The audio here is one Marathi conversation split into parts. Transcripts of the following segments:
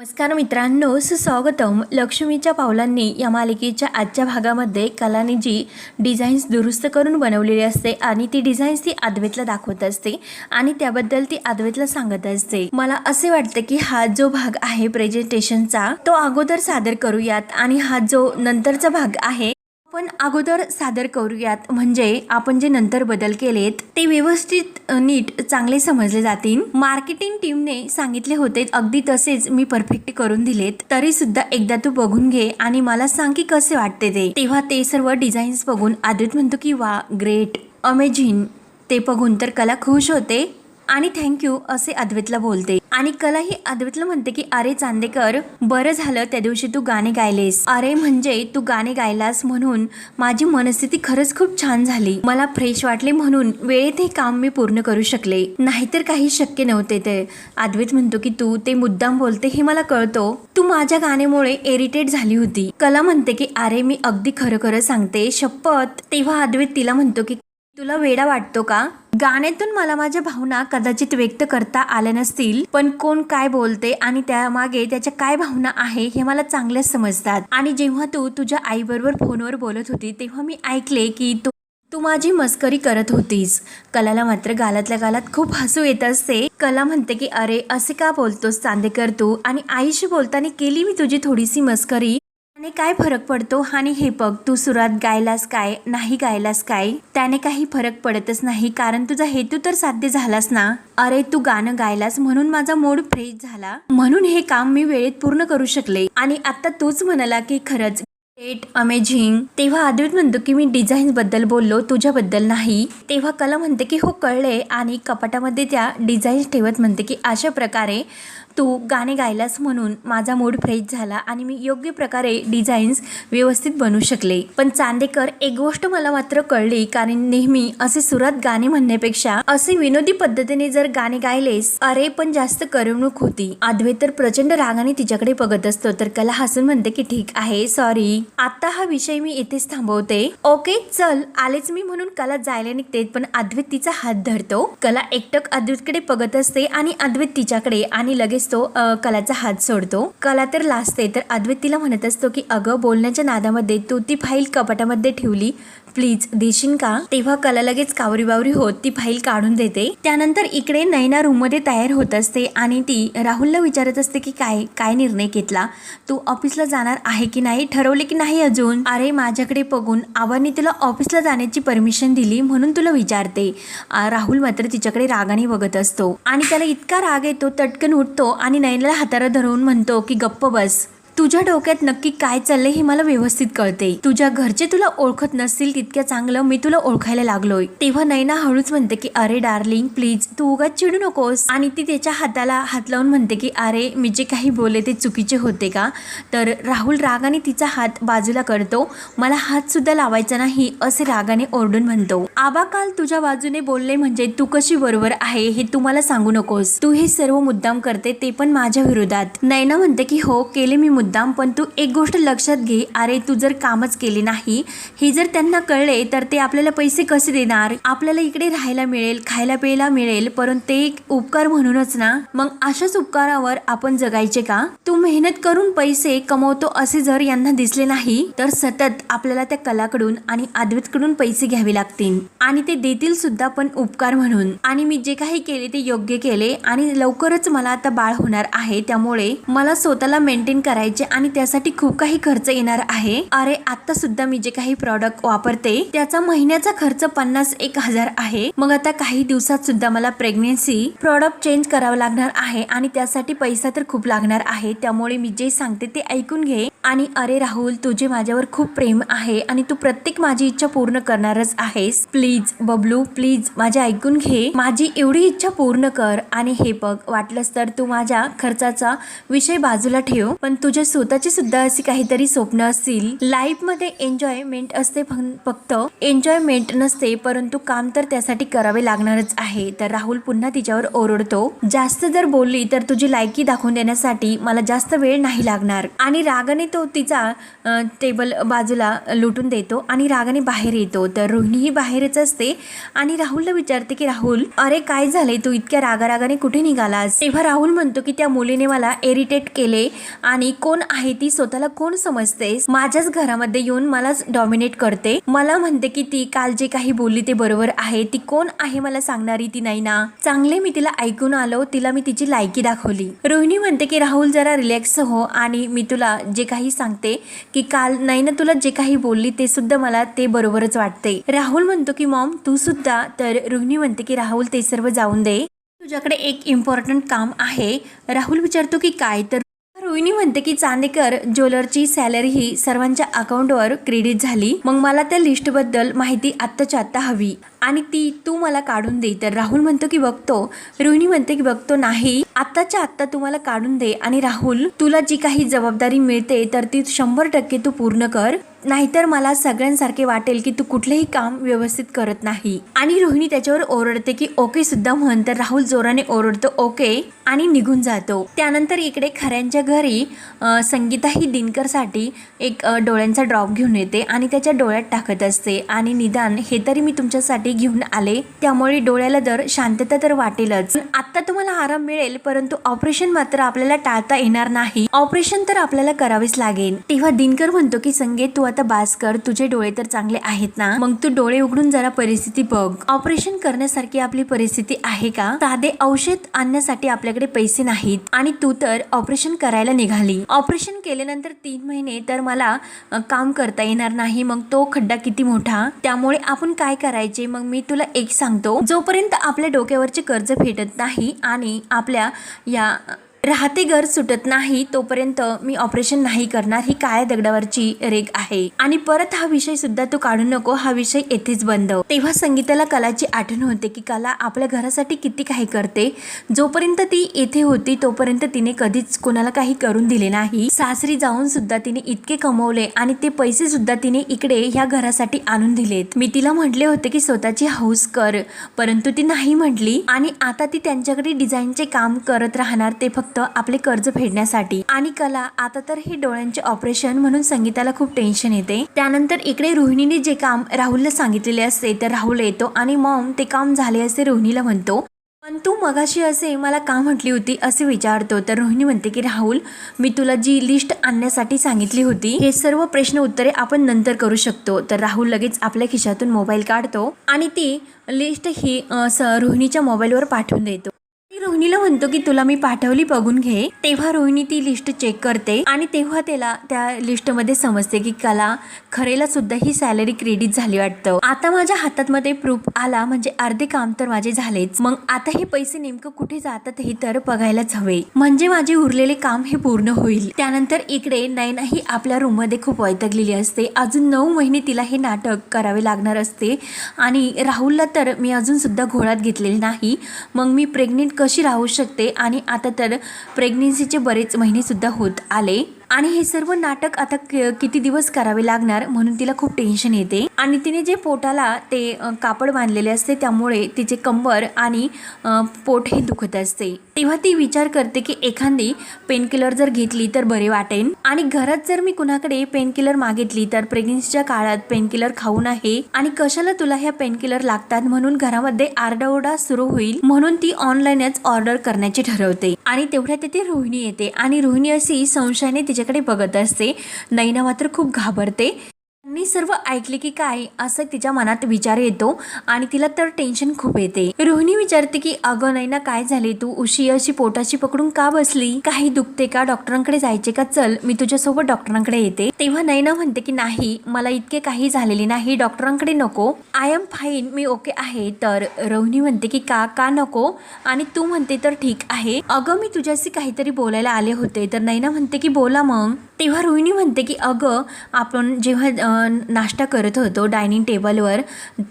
नमस्कार मित्रांनो सुस्वागतम. लक्ष्मीच्या पावलांनी या मालिकेच्या आजच्या भागामध्ये कलाने जी डिझाईन्स दुरुस्त करून बनवलेली असते आणि ती डिझाईन्स ती आदवेतला दाखवत असते आणि त्याबद्दल ती आदवेतला सांगत असते. मला असे वाटते की हा जो भाग आहे प्रेझेंटेशनचा तो अगोदर सादर करूयात आणि हा जो नंतरचा भाग आहे आपण अगोदर सादर करूयात. म्हणजे आपण जे नंतर बदल केलेत ते व्यवस्थित नीट चांगले समजले जातील. मार्केटिंग टीमने सांगितले होते अगदी तसेच मी परफेक्ट करून दिलेत. तरी सुद्धा एकदा तू बघून घे आणि मला सांग की कसे वाटते ते. तेव्हा ते सर्व डिझाईन्स बघून आदित म्हणतो की वा ग्रेट अमेझिंग. ते बघून तर कला खुश होते आणि थँक्यू असे अद्वैतला बोलते. आणि कला ही अद्वितला म्हणते की अरे चांदेकर बरं झालं त्या दिवशी तू गाणे गायलेस. अरे म्हणजे तू गाणे गायलास म्हणून माझी मनस्थिती खरंच खूप छान झाली. मला फ्रेश वाटले म्हणून वेळेत हे काम मी पूर्ण करू शकले. नाहीतर काही शक्य नव्हते ते. अद्वित म्हणतो की तू ते मुद्दाम बोलते हे मला कळतो. तू माझ्या गाण्यामुळे इरिटेट झाली होती. कला म्हणते की अरे मी अगदी खरं खरं सांगते. शपथ. तेव्हा अद्वैत तिला म्हणतो की तुला वेडा वाटतो का? गाण्यातून मला माझ्या भावना कदाचित व्यक्त करता आल्या नसतील पण कोण काय बोलते आणि त्यामागे त्याच्या काय भावना आहे हे मला चांगल्याच समजतात. आणि जेव्हा तू तुझ्या आईबरोबर फोनवर बोलत होती तेव्हा मी ऐकले की तू तू माझी मस्करी करत होतीस. कलाला मात्र गालातल्या गालात खूप हसू येत असते. कला म्हणते की अरे असे का बोलतोस चांदेकर तू? आणि आईशी बोलताना केली मी तुझी थोडीशी मस्करी? त्याने काय फरक पडतो? आणि हे बघ तू सुरात गायलास काय? नाही गायलास काय? त्याने काही फरक पडतच नाही कारण तुझा हेतू तर साध्य झालास ना? अरे तू गाणं गायलास म्हणून माझा मूड फ्रेश झाला. म्हणून हे काम मी वेळेत पूर्ण करू शकले. आणि आता तूच म्हणाला की खरंच ग्रेट अमेझिंग तेव्हा अद्वैत म्हणतो की मी डिझाईन बद्दल बोललो तुझ्याबद्दल नाही. तेव्हा कला म्हणते की हो कळले आणि कपाटामध्ये त्या डिझाईन्स ठेवत म्हणते की अशा प्रकारे तू गाणे गायलास म्हणून माझा मूड फ्रेश झाला आणि मी योग्य प्रकारे डिझाईन्स व्यवस्थित बनवू शकले. पण चांदेकर एक गोष्ट मला मात्र कळली कारण नेहमी असे सुरात गाणे म्हणण्यापेक्षा असे विनोदी पद्धतीने जर गाणे गायलेस अरे पण जास्त करमणूक होती. अद्वैत तर प्रचंड रागाने तिच्याकडे बघत असतो तर कला हसून म्हणते की ठीक आहे सॉरी आता हा विषय मी इथेच थांबवते. ओके चल आलेच मी म्हणून कला जायला निघते पण अद्वैत तिचा हात धरतो. कला एकटक अद्वैतकडे बघत असते आणि अद्वैत तिच्याकडे आणि लगेच तो कलाचा हात सोडतो. कला तर लाजते तर अद्वैत तिला म्हणत असतो की अगं बोलण्याच्या नादामध्ये तू ती फाईल कपाटामध्ये ठेवली प्लीज देशील का? तेव्हा कला लगेच कावरी बावरी होत ती फाईल काढून देते. त्यानंतर इकडे नैना रूममध्ये तयार होत असते आणि ती राहुलला विचारत असते की काय काय निर्णय घेतला? तू ऑफिसला जाणार आहे की नाही? ठरवले की नाही अजून? अरे माझ्याकडे बघून आवानी तुला ऑफिसला जाण्याची परमिशन दिली म्हणून तुला विचारते. राहुल मात्र तिच्याकडे रागाने बघत असतो. आणि त्याला इतका राग येतो तटकन उठतो आणि नयनाला हाताला धरून म्हणतो की गप्प बस. तुझ्या डोक्यात नक्की काय चाललंय हे मला व्यवस्थित कळते तुझ्या घरचे तुला ओळखत नसतील तितक्या चांगलं मी तुला ओळखायला लागलोय. तेव्हा नैना हळूच म्हणते की अरे डार्लिंग प्लीज तू उगाच चिडू नकोस. आणि ती त्याच्या हाताला हात लावून म्हणते की अरे मी जे काही बोलले ते चुकीचे होते का? तर राहुल रागाने तिचा हात बाजूला करतो. मला हात सुद्धा लावायचा नाही असे रागाने ओरडून म्हणतो. आबा काल तुझ्या बाजूने बोलले म्हणजे तू कशी बरोबर आहे हे तू मला सांगू नकोस. तू हे सर्व मुद्दाम करते ते पण माझ्या विरोधात. नैना म्हणते की हो केले मी मुद्दाम पण तू एक गोष्ट लक्षात घे. अरे तू जर कामच केले नाही हे जर त्यांना कळले तर ते आपल्याला पैसे कसे देणार? आपल्याला इकडे राहायला मिळेल खायला प्यायला मिळेल परंतु ते एक उपकार म्हणूनच ना? मग अशाच उपकारावर आपण जगायचे का? तू मेहनत करून पैसे कमवतो असे जर यांना दिसले नाही तर सतत आपल्याला त्या कलाकडून आणि आद्वितकडून पैसे घ्यावे लागतील. आणि ते देतील सुद्धा पण उपकार म्हणून. आणि मी जे काही केले ते योग्य केले आणि लवकरच मला आता बाळ होणार आहे त्यामुळे मला स्वतःला मेंटेन करायचं आणि त्यासाठी खूप काही खर्च येणार आहे. अरे आता सुद्धा मी जे काही प्रॉडक्ट वापरते त्याचा महिन्याचा खर्च पन्नास एक हजार आहे. मग आता काही दिवसात सुद्धा मला प्रेग्नेन्सी प्रॉडक्ट चेंज करावं लागणार आहे आणि त्यासाठी पैसा तर खूप लागणार आहे. त्यामुळे मी जे सांगते ते ऐकून घे. आणि अरे राहुल तुझे माझ्यावर खूप प्रेम आहे आणि तू प्रत्येक माझी इच्छा पूर्ण करणारच आहेस. प्लीज बबलू प्लीज माझे ऐकून घे. माझी एवढी इच्छा पूर्ण कर. आणि हे बघ वाटलंस तर तू माझ्या खर्चाचा विषय बाजूला ठेव पण तुझ्या स्वतःची सुद्धा अशी काहीतरी स्वप्न असतील. लाईफमध्ये एन्जॉयमेंट असते फक्त. एन्जॉयमेंट नसते परंतु काम तर त्यासाठी करावे लागणारच आहे. तर राहुल पुन्हा तिच्यावर ओरडतो जास्त जर बोलली तर तुझी लायकी दाखवून देण्यासाठी मला जास्त वेळ नाही लागणार. आणि रागाने तो तिचा टेबल बाजूला लुटून देतो आणि रागाने बाहेर येतो. तर रोहिणीही बाहेरच असते आणि राहुलला विचारते की राहुल अरे काय झाले तू इतक्या रागारागाने कुठे निघालास? तेव्हा राहुल म्हणतो की त्या मुलीने मला इरिटेट केले आणि कोण आहे ती स्वतःला कोण समजते? माझ्याच घरामध्ये येऊन मलाच डॉमिनेट करते. मला म्हणते की ती काल जे काही बोलली ते बरोबर आहे. ती कोण आहे मला सांगणारी ती नाही ना? चांगले मी तिला ऐकून आलो. तिला मी तिची लायकी दाखवली. रोहिणी म्हणते की राहुल जरा रिलॅक्स हो आणि मी तुला जे काही सांगते की काल नाही ना तुला जे काही बोलली ते सुद्धा मला ते बरोबरच वाटते. राहुल म्हणतो की मॉम तू सुद्धा तर रोहिणी म्हणते की राहुल ते सर्व जाऊन दे. तुझ्याकडे एक इम्पॉर्टंट काम आहे. राहुल विचारतो की काय? तर रोहिणी म्हणते की चांदेकर ज्वेलरची सॅलरी ही सर्वांच्या अकाउंटवर क्रेडिट झाली. मग मला त्या लिस्टबद्दल माहिती आत्ताच्या आत्ता हवी. आणि ती तू मला काढून दे. तर राहुल म्हणतो की बघतो. रोहिणी म्हणते की बघतो नाही. आत्ताच्या आत्ता तू मला काढून दे. आणि राहुल तुला जी काही जबाबदारी मिळते तर ती शंभर टक्के तू पूर्ण कर. नाहीतर मला सगळ्यांसारखे वाटेल की तू कुठलेही काम व्यवस्थित करत नाही. आणि रोहिणी त्याच्यावर ओरडते की ओके सुद्धा म्हण. तर राहुल जोराने ओरडतो ओके आणि निघून जातो. त्यानंतर इकडे खऱ्यांच्या घरी संगीता ही दिनकरसाठी एक डोळ्यांचा ड्रॉप घेऊन येते आणि त्याच्या डोळ्यात टाकत असते. आणि निदान हे तरी मी तुमच्यासाठी घेऊन आले. त्यामुळे डोळ्याला दर शांतता तर वाटेलच. आता तुम्हाला आराम मिळेल परंतु ऑपरेशन मात्र आपल्याला टाळता येणार नाही. ऑपरेशन तर आपल्याला करावेच लागेल. तेव्हा दिनकर म्हणतो की संगीत तू आता बास कर तुझे डोळे तर चांगले आहेत ना? मग तू डोळे उघडून जरा परिस्थिती बघ. ऑपरेशन करण्यासारखी आपली परिस्थिती आहे का? साधे औषध आणण्यासाठी आपल्याकडे पैसे नाहीत. आणि तू तर ऑपरेशन करायला निघाली. ऑपरेशन केल्यानंतर तीन महिने तर मला काम करता येणार नाही. मग तो खड्डा किती मोठा? त्यामुळे आपण काय करायचे? मग मी तुला एक सांगतो. जोपर्यंत आपल्या डोक्यावरचे कर्ज फेटत नाही आणि आपल्या या राहते घर सुटत नाही तोपर्यंत मी ऑपरेशन नाही करणार ही काळ्या दगडावरची रेग आहे. आणि परत हा विषय सुद्धा तू काढू नको हा विषय येथेच बंद. तेव्हा संगीताला कलाची आठवण होते की कला आपल्या घरासाठी किती काही करते. जोपर्यंत ती येथे होती तोपर्यंत तिने कधीच कोणाला काही करून दिले नाही. सासरी जाऊन सुद्धा तिने इतके कमवले आणि ते पैसे सुद्धा तिने इकडे ह्या घरासाठी आणून दिलेत. मी तिला म्हटले होते की स्वतःची हौस कर परंतु ती नाही म्हटली. आणि आता ती त्यांच्याकडे डिझाईनचे काम करत राहणार ते फक्त आपले कर्ज फेडण्यासाठी. आणि कला आता तर हे डोळ्यांचे ऑपरेशन म्हणून संगीताला खूप टेन्शन येते. त्यानंतर इकडे रोहिणीने जे काम राहुलला सांगितलेले असते तर राहुल येतो आणि मॉम ते काम झाले असे रोहिणीला म्हणतो पण तू मगाशी असे मला का म्हटली होती? असे विचारतो. तर रोहिणी म्हणते की राहुल मी तुला जी लिस्ट आणण्यासाठी सांगितली होती हे सर्व प्रश्न उत्तरे आपण नंतर करू शकतो. तर राहुल लगेच आपल्या खिशातून मोबाईल काढतो आणि ती लिस्ट ही रोहिणीच्या मोबाईलवर पाठवून देतो. रोहिणीला म्हणतो की तुला मी पाठवली बघून घे. तेव्हा रोहिणी ती लिस्ट चेक करते आणि तेव्हा त्याला त्या लिस्टमध्ये समजते की कला खरेला सुद्धा ही सॅलरी क्रेडिट झाली वाटतं. आता माझ्या हातात मध्ये प्रूफ आला म्हणजे अर्धे काम तर माझे झालेच. मग आता हे पैसे नेमकं कुठे जातात हे तर बघायलाच हवे. म्हणजे माझे उरलेले काम हे पूर्ण होईल. त्यानंतर इकडे नयना ही आपल्या रूममध्ये खूप वैतगलेली असते. अजून नऊ महिने तिला हे नाटक करावे लागणार असते. आणि राहुलला तर मी अजून सुद्धा घोळात घेतलेले नाही. मग मी प्रेग्नेंट कशी राहू शकते? आणि आता तर प्रेग्नेन्सीचे बरेच महिनेसुद्धा होत आले. आणि हे सर्व नाटक आता क- किती दिवस करावे लागणार म्हणून तिला खूप टेन्शन येते. आणि तिने जे पोटाला ते कापड बांधलेले असते त्यामुळे तिचे कंबर आणि पोट हे दुखत असते. तेव्हा ती विचार करते की एखादी पेनकिलर जर घेतली तर बरे वाटेल आणि घरात जर मी कुणाकडे पेनकिलर मागितली तर प्रेग्नेन्सीच्या काळात पेनकिलर खाऊ नये आणि कशाला तुला ह्या पेनकिलर लागतात म्हणून घरामध्ये आरडाओरडा सुरू होईल म्हणून ती ऑनलाईनच ऑर्डर करण्याचे ठरवते. आणि तेवढ्या तिथे रोहिणी येते. आणि रोहिणी अशी संशयाने त्यांच्याकडे बघत असते. नैना मात्र खूप घाबरते. मी सर्व ऐकले की काय असं तिच्या मनात विचार येतो आणि तिला तर टेन्शन खूप येते. रोहिणी विचारते की अगं नैना काय झाले तू? उशी अशी पोटाशी पकडून का बसली? काही दुखते का? डॉक्टरांकडे जायचे का? चल मी तुझ्यासोबत डॉक्टरांकडे येते. तेव्हा नैना म्हणते की नाही मला इतके काही झालेले नाही डॉक्टरांकडे नको. आय एम फाईन मी ओके आहे. तर रोहिणी म्हणते की का का नको? आणि तू म्हणते तर ठीक आहे. अगं मी तुझ्याशी काहीतरी बोलायला आले होते. तर नैना म्हणते की बोला मग. तेव्हा रोहिणी म्हणते की अगं आपण जेव्हा नाश्ता करत होतो डायनिंग टेबलवर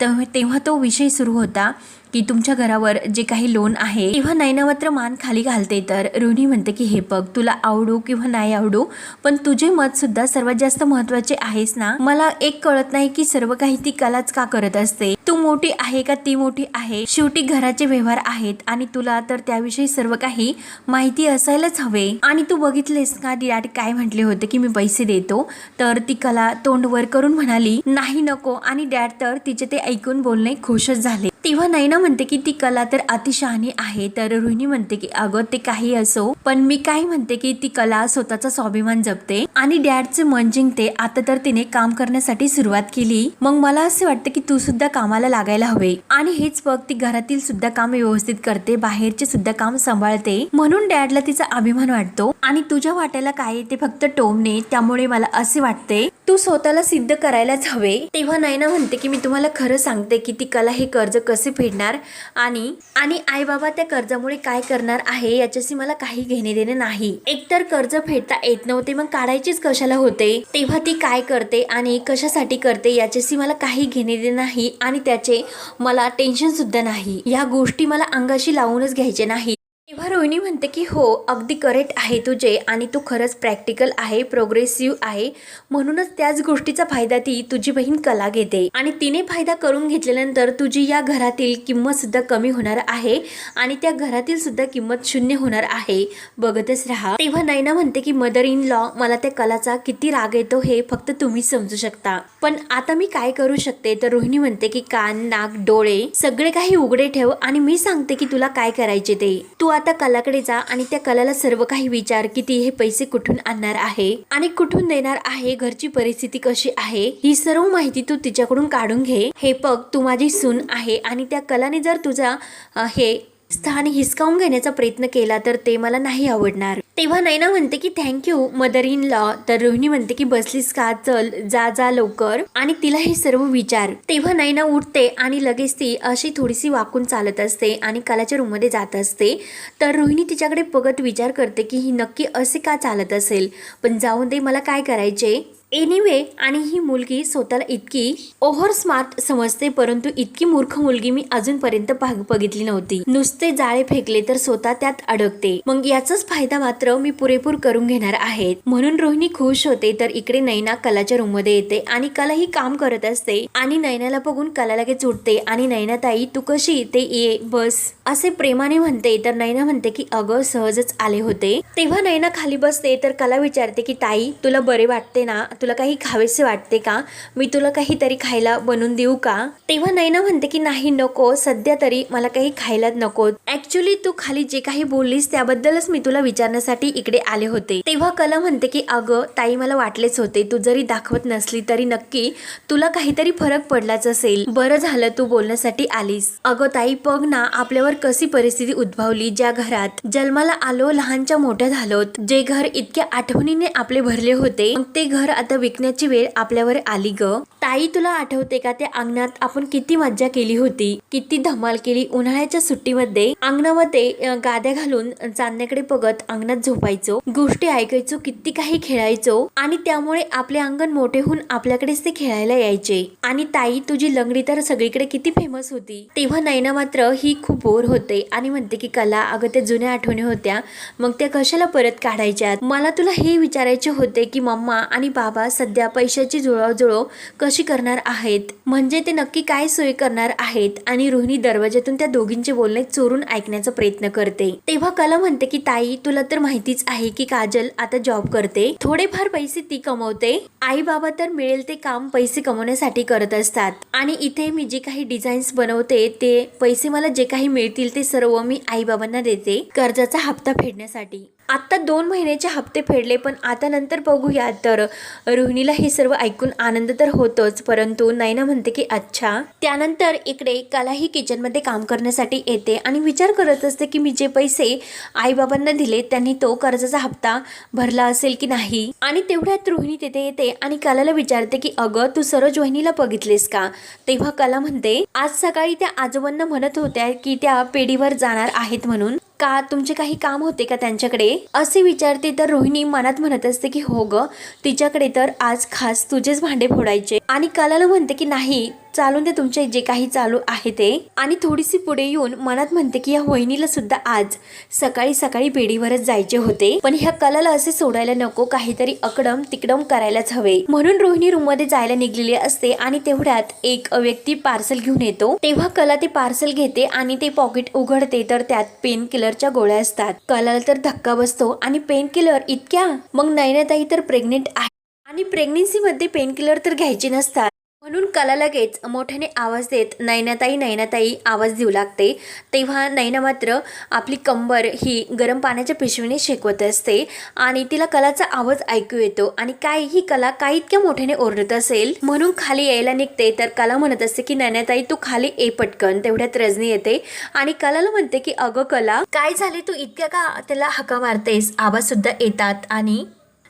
तेव्हा तो विषय सुरू होता. की तुमच्या घरावर जे काही लोन आहे तेव्हा नैना मात्र मान खाली घालते तर रोहिणी म्हणते की हे बघ तुला आवडू किंवा नाही आवडू पण तुझे मत सुद्धा सर्वात जास्त महत्त्वाचे आहेस ना? मला एक कळत नाही की सर्व काही ती कलाच का करत असते? तू मोठी आहे का ती मोठी आहे? शेवटी घराचे व्यवहार आहेत आणि तुला तर त्याविषयी सर्व काही माहिती असायलाच हवे. आणि तू बघितलेस का डॅड काय म्हटले होते की मी पैसे देतो. तर ती कला तोंडवर करून म्हणाली नाही नको. आणि डॅड तर तिचे ते ऐकून बोलणे खुशच झाले. तेव्हा नैना म्हणते की ती कला तर अतिशहाणी आहे. तर रोहिणी म्हणते की अगं ते काही असो पण मी काय म्हणते की ती कला स्वतःचा स्वाभिमान जपते आणि डॅडचे मन जिंकते. आता तर तिने काम करण्यासाठी सुरुवात केली. मग मला असे वाटते की तू सुद्धा कामाला लागायला हवे आणि हेच बघ ती घरातील सुद्धा काम व्यवस्थित करते बाहेरचे सुद्धा काम सांभाळते. म्हणून डॅडला तिचा अभिमान वाटतो आणि तुझ्या वाट्याला काय ते फक्त टोमने त्यामुळे मला असे वाटते तू स्वतःला सिद्ध करायलाच हवे. तेव्हा नैना म्हणते की मी तुम्हाला खरं सांगते की ती कला हे कर्ज कसं फेडणार आणि आणि आई बाबा त्या कर्जामुळे काय करणार आहे याच्याशी मला काही घेणे देणे नाही. एकतर कर्ज फेडता येत नव्हते मग काढायचीच कशाला होते? तेव्हा ती काय करते आणि कशासाठी करते याच्याशी मला काही घेणे देणे नाही आणि त्याचे मला टेन्शन सुद्धा नाही. या गोष्टी मला अंगाशी लावूनच घ्यायचे नाही. तेव्हा रोहिणी म्हणते की हो अगदी करेक्ट आहे तुझे आणि तू खरंच प्रॅक्टिकल आहे प्रोग्रेसिव्ह आहे. म्हणूनच त्याच गोष्टीचा फायदा ती तुझी बहीण कला घेते. आणि तिने फायदा करून घेतल्यानंतर तुझी या घरातील किंमत सुद्धा कमी होणार आहे आणि त्या घरातील सुद्धा किंमत शून्य होणार आहे. बघतच राहा. तेव्हा नैना म्हणते की मदर इन लॉ मला त्या कलाचा किती राग येतो हे फक्त तुम्ही समजू शकता. पण आता मी काय करू शकते? तर रोहिणी म्हणते की कान नाक डोळे सगळे काही उघडे ठेव आणि मी सांगते की तुला काय करायचे ते. तू आता कलाकडे जा आणि त्या कलाला सर्व काही विचार की ती हे पैसे कुठून आणणार आहे आणि कुठून देणार आहे घरची परिस्थिती कशी आहे ही सर्व माहिती तू तिच्याकडून काढून घे. हे बघ तू माझी सून आहे आणि त्या कलाने जर तुझा हे स्थान हिसकावून घेण्याचा प्रयत्न केला तर ते मला नाही आवडणार. तेव्हा नैना म्हणते की थँक्यू मदर इन लॉ तर रोहिणी म्हणते की बसलीस का? चल जा जा लवकर. आणि तिला हे सर्व विचार. तेव्हा नैना उठते आणि लगेच ती अशी थोडीशी वाकून चालत असते आणि कलाच्या रूममध्ये जात असते. तर रोहिणी तिच्याकडे बघत विचार करते की ही नक्की असे का चालत असेल? पण जाऊन दे मला काय करायचे? एनिवे आणि ही मुलगी स्वतःला इतकी ओव्हर स्मार्ट समजते परंतु इतकी मूर्ख मुलगी मी अजूनपर्यंत बघितली नव्हती. नुसते जाळे फेकले तर स्वतः त्यात अडकते. मग याचाच फायदा मात्र मी पुरेपूर करून घेणार आहे. म्हणून रोहिणी खुश होते तर इकडे नैना कलाच्या रूममध्ये येते आणि कला ही काम करत असते आणि नैनाला बघून कला लगेच उठते आणि नैनाताई तू कशी ते ये? बस. असे प्रेमाने म्हणते तर नैना म्हणते की अगं सहजच आले होते. तेव्हा नैना खाली बसते तर कला विचारते की ताई तुला बरे वाटते ना? तुला काही खावेसे वाटते का? मी तुला काहीतरी खायला बनवून देऊ का? तेव्हा नैना म्हणते की नाही नको. सध्या तरी मला काही खायला नको. ऍक्च्युली तू खाली जे काही बोललीस त्याबद्दलच मी तुला विचारण्यासाठी इकडे आले होते. तेव्हा कला म्हणते की अगं ताई मला वाटलेच होते. तू जरी दाखवत नसली तरी नक्की तुला काहीतरी फरक पडलाच असेल. बरं झालं तू बोलण्यासाठी आलीस. अगं ताई बघ ना आपल्यावर कशी परिस्थिती उद्भवली. ज्या घरात जन्माला आलो लहानच्या मोठ्या झालोत. जे घर इतक्या आठवणीने आपले भरले होते मग ते घर आता विकण्याची वेळ आपल्यावर आली ग. ताई तुला आठवते का? त्या अंगणात आपण किती मज्जा केली होती. किती धमाल केली. उन्हाळ्याच्या सुट्टीमध्ये अंगणामध्ये गाद्या घालून चांदण्याकडे बघत अंगणात झोपायचो. गोष्टी ऐकायचो किती काही खेळायचो आणि त्यामुळे आपले अंगण मोठे होऊन आपल्याकडेच ते खेळायला यायचे. आणि ताई तुझी लंगडी तर सगळीकडे किती फेमस होती. तेव्हा नैना मात्र ही खूप बोर होते आणि म्हणते की कला अगं त्या जुन्या आठवणी होत्या. मग त्या कशाला परत काढायच्यात? मला तुला हे विचारायचे होते की मम्मा आणि बाबा सध्या पैशाची जुळवजुळव कशी करणार आहेत? म्हणजे ते नक्की काय सोय करणार आहेत? आणि रोहिणी दरवाजातून त्या दोघींचे बोलणे चोरून ऐकण्याचा प्रयत्न करते. तेव्हा कला म्हणते की ताई तुला तर माहितीच आहे की काजल आता जॉब करते. थोडेफार पैसे ती कमवते. आई बाबा तर मिळेल ते काम पैसे कमवण्यासाठी करत असतात. आणि इथे मी जे काही डिझाईन्स बनवते ते पैसे मला जे काही मिळतील ते सर्व मी आई बाबांना देते कर्जाचा हप्ता फेडण्यासाठी. आता दोन महिन्याचे हप्ते फेडले पण आता नंतर बघूया. तर रोहिणीला हे सर्व ऐकून आनंद तर होतोच परंतु नैना म्हणते की अच्छा. त्यानंतर इकडे कलाही किचनमध्ये काम करण्यासाठी येते आणि विचार करत असते की मी जे पैसे आईबाबांना दिले त्यांनी तो कर्जाचा हप्ता भरला असेल की नाही? आणि तेवढ्यात रोहिणी तिथे येते आणि कलाला विचारते की अगं तू सरोज वहिनीला बघितलेस का? तेव्हा कला म्हणते आज सकाळी त्या आजोबांना म्हणत होत्या की त्या पेढीवर जाणार आहेत म्हणून. का? तुमचे काही काम होते का त्यांच्याकडे? असे विचारते तर रोहिणी मनात म्हणत असते की हो ग तिच्याकडे तर आज खास तुझेच भांडे फोडायचे. आणि कलाला म्हणते की नाही चालून दे तुमचे जे काही चालू आहे ते. आणि थोडीशी पुढे येऊन मनात म्हणते की या वहिनीला सुद्धा आज सकाळी सकाळी बेडीवरच जायचे होते. पण ह्या कलाला असे सोडायला नको काहीतरी अकडम तिकडम करायलाच हवे. म्हणून रोहिणी रूममध्ये जायला निघलेली असते आणि तेवढ्यात एक व्यक्ती पार्सल घेऊन येतो. तेव्हा कला ते पार्सल घेते आणि ते पॉकेट उघडते तर त्यात पेन किलरच्या गोळ्या असतात. कलाला तर धक्का बसतो. आणि पेन किलर इतक्या? मग नयनाताई तर प्रेग्नेंट आहे. आणि प्रेग्नेन्सीमध्ये पेनकिलर पेन किलर तर घ्यायचे नसतात. म्हणून कला लगेच मोठ्याने आवाज देत नैनाताई नैनाताई आवाज देऊ लागते. तेव्हा नैना मात्र आपली कंबर ही गरम पाण्याच्या पिशवीने शेकवत असते आणि तिला कलाचा आवाज ऐकू येतो आणि काय ही कला काय इतक्या मोठ्याने ओरडत असेल म्हणून खाली यायला निघते. तर कला म्हणत असते की नैनाताई तू खाली ए पटकन. तेवढ्यात रजनी येते आणि कलाला म्हणते की अगं कला काय झाले तू इतक्या का त्याला हका मारतेस? आवाज सुद्धा येतात आणि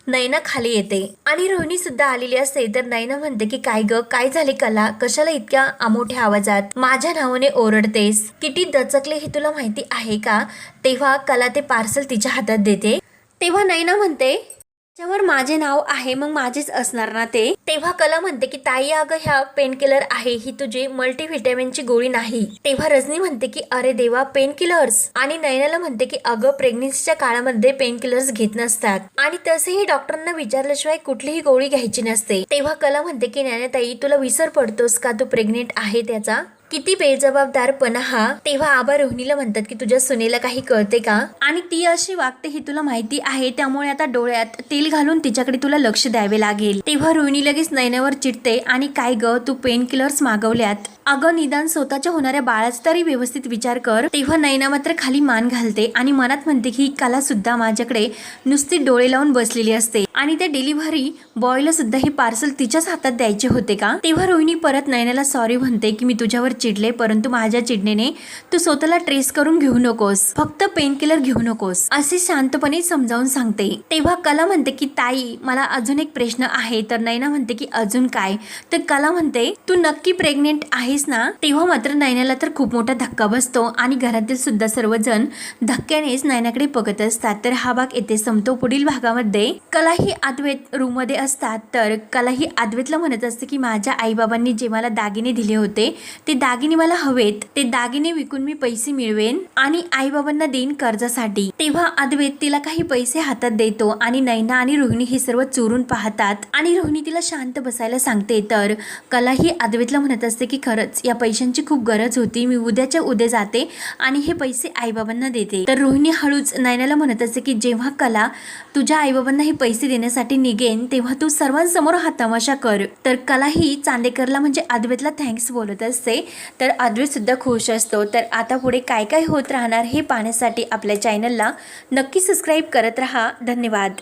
नैना खाली येते. आणि रोहिणी सुद्धा आलेली असते. तर नैना म्हणते की काय ग? काय झाले कला? कशाला इतक्या मोठ्या आवाजात? माझ्या नावाने ओरडतेस. किती दचकले हे तुला माहिती आहे का? तेव्हा कला ते पार्सल तिच्या हातात देते. तेव्हा नैना म्हणते त्याच्यावर माझे नाव आहे मग माझेच असणार ना ते? तेव्हा कला म्हणते की ताई अगं ह्या पेन किलर आहे ही तुझी मल्टीव्हिटॅमिनची गोळी नाही. तेव्हा रजनी म्हणते की अरे देवा पेन किलर्स आणि नयनाला म्हणते की अगं प्रेग्नेन्सीच्या काळामध्ये पेन किलर्स घेत नसतात. आणि तसेही डॉक्टरांना विचारल्याशिवाय कुठलीही गोळी घ्यायची नसते. तेव्हा कला म्हणते की नयनाताई तुला विसर पडतोस का? तू प्रेग्नेंट आहे त्याचा? किती बेजबाबदारपणा हा. तेव्हा आबा रोहिणीला म्हणतात की तुझ्या सुनेला काही कळते का? आणि ती अशी वागते ही तुला माहिती आहे. त्यामुळे आता डोळ्यात तेल घालून तिच्याकडे तुला लक्ष द्यावे लागेल. तेव्हा रोहिणी लगेच नयनावर चिडते आणि काय ग तू पेन किलर्स मागवल्यात. अगं निदान स्वतःच्या होणाऱ्या बाळाचा तरी व्यवस्थित विचार कर. तेव्हा नैना मात्र खाली मान घालते आणि मनात म्हणते की कला सुद्धा माझ्याकडे नुसती डोळे लावून बसलेली असते. आणि त्या डिलिव्हरी बॉयला सुद्धा हे पार्सल तिच्याच हातात द्यायचे होते का? तेव्हा रोहिणी परत नैनाला सॉरी म्हणते की मी तुझ्यावर चिडले परंतु माझ्या चिडणेने तू स्वतःला ट्रेस करून घेऊ नकोस. फक्त पेन किलर घेऊ नकोस. असे शांतपणे समजावून सांगते. तेव्हा कला म्हणते की ताई मला अजून एक प्रश्न आहे. तर नैना म्हणते की अजून काय? तर कला म्हणते तू नक्की प्रेग्नेंट आहेस ना तेव्हा मात्र नयनाला तर खूप मोठा धक्का बसतो आणि घरातील सुद्धा सर्वजण धक्क्यानेच नयनाकडे बघत असतात. तर हा भाग येथे संपतो. पुढील भागामध्ये कला ही अद्वैत रूममध्ये असतात. तर कला ही अद्वैतला म्हणत असते की माझ्या आईबाबांनी जे मला दागिने दिले होते ते दागिने मला हवेत. ते दागिने विकून मी पैसे मिळवेन आणि आईबाबांना देईन कर्जासाठी. तेव्हा अद्वैत तिला काही पैसे हातात देतो आणि नैना आणि रोहिणी हे सर्व चोरून पाहतात आणि रोहिणी तिला शांत बसायला सांगते. तर कला ही अद्वैतला म्हणत असते की खरं खरंच या पैशांची खूप गरज होती. मी उद्याच्या उद्या जाते आणि हे पैसे आईबाबांना देते. तर रोहिणी हळूच नैनाला म्हणत असते की जेव्हा कला तुझ्या आईबाबांना हे पैसे देण्यासाठी निघेन तेव्हा तू सर्वांसमोर हा तमाशा कर. तर कला ही चांदेकरला म्हणजे अद्वैतला थँक्स बोलत असते. तर अद्वैतसुद्धा खुश असतो. तर आता पुढे काय काय होत राहणार हे पाहण्यासाठी आपल्या चॅनलला नक्की सबस्क्राईब करत राहा. धन्यवाद.